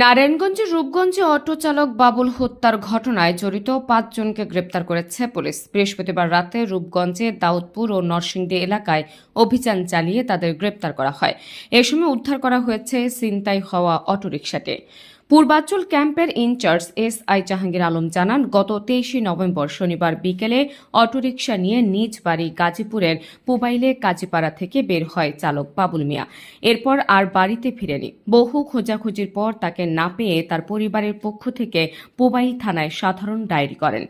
নারায়ণগঞ্জের রূপগঞ্জে অটো চালক বাবুল হত্যার ঘটনায় জড়িত পাঁচজনকে গ্রেপ্তার করেছে পুলিশ। বৃহস্পতিবার রাতে রূপগঞ্জে দাউদপুর ও নরসিংদী এলাকায় অভিযান চালিয়ে তাদের গ্রেপ্তার করা হয়। এ সময় উদ্ধার করা হয়েছে ছিনতাই হওয়া অটোরিকশাটি। পূর্বাঞ্চল ক্যাম্পের incharge S I Jahangir Alam জানান, গত তেইশে নভেম্বর শনিবার বিকেলে অটোরিকশা নিয়ে নিজ বাড়ি গাজীপুরের পুবাইলে কাজীপাড়া থেকে বের হয় চালক বাবুল মিয়া। এরপর আর বাড়িতে ফিরেনি। বহু খোঁজাখুঁজির পর তাকে না পেয়ে তার পরিবারের পক্ষ থেকে পুবাইল থানায় সাধারণ ডায়েরি করেন।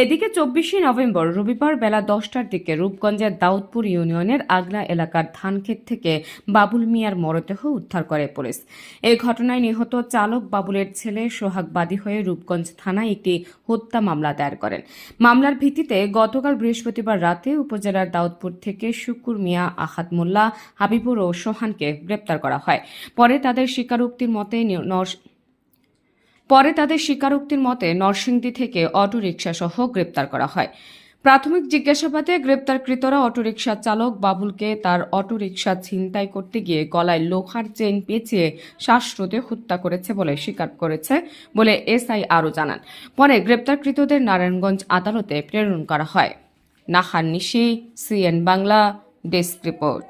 এদিকে চব্বিশে নভেম্বর রবিবার বেলা দশটার দিকে রূপগঞ্জের দাউদপুর ইউনিয়নের আগলা এলাকার ধানক্ষেত থেকে বাবুল মিয়ার মরদেহ উদ্ধার করে পুলিশ। এই ঘটনায় নিহত চালক বাবুলের ছেলে সোহাগ বাদী হয়ে রূপগঞ্জ থানায় একটি হত্যা মামলা দায়ের করেন। মামলার ভিত্তিতে গতকাল বৃহস্পতিবার রাতে উপজেলার দাউদপুর থেকে শুকুর মিয়া আহাদ মোল্লা, হাবিবুর ও সোহানকে গ্রেপ্তার করা হয়। পরে তাদের স্বীকারোক্তির মতে পরে তাদের স্বীকারোক্তির মতে নরসিংদী থেকে অটোরিকশা সহ গ্রেপ্তার করা হয়। প্রাথমিক জিজ্ঞাসাবাদে গ্রেপ্তারকৃতরা অটোরিকশা চালক বাবুলকে তার অটোরিকশা ছিনতাই করতে গিয়ে গলায় লোহার চেন পেঁচিয়ে শ্বাসরোধে হত্যা করেছে বলে স্বীকার করেছে বলে এসআই আরও জানান। পরে গ্রেপ্তারকৃতদের নারায়ণগঞ্জ আদালতে প্রেরণ করা হয়। Nahar Nishi, CN Bangla, desk report.